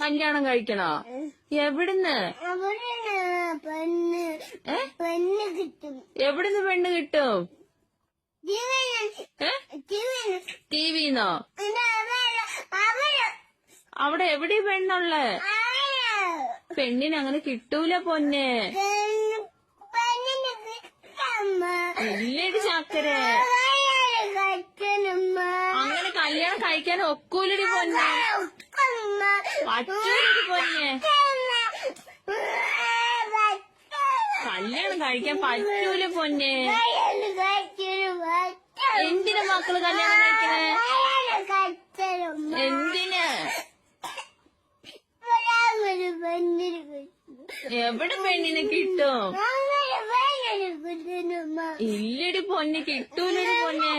കല്യാണം കഴിക്കണോ? എവിടുന്ന്? പെണ്ണ്. കിട്ടും. എവിടുന്ന് പെണ്ണ് കിട്ടും? ടിവിന്നോ? അവിടെ എവിടെ പെണ്ണുള്ളേ? പെണ്ണിന് അങ്ങനെ കിട്ടൂല പൊന്നെ. ഇല്ലേ ഇല്ലടി ചാക്കര. അങ്ങനെ കല്യാണം കഴിക്കാൻ ഒക്കൂലടി പൊന്നെ. പൊന്നെ കല്യാണം കഴിക്കാൻ പറ്റൂല പൊന്നെ. എന്തിന് മക്കൾ കല്യാണം കഴിക്കണേ? എന്തിന്? എവിടെ പെണ്ണിനെ കിട്ടും? ഇല്ലടി പൊന്നെ കിട്ടൂലൊരു പൊന്നെ.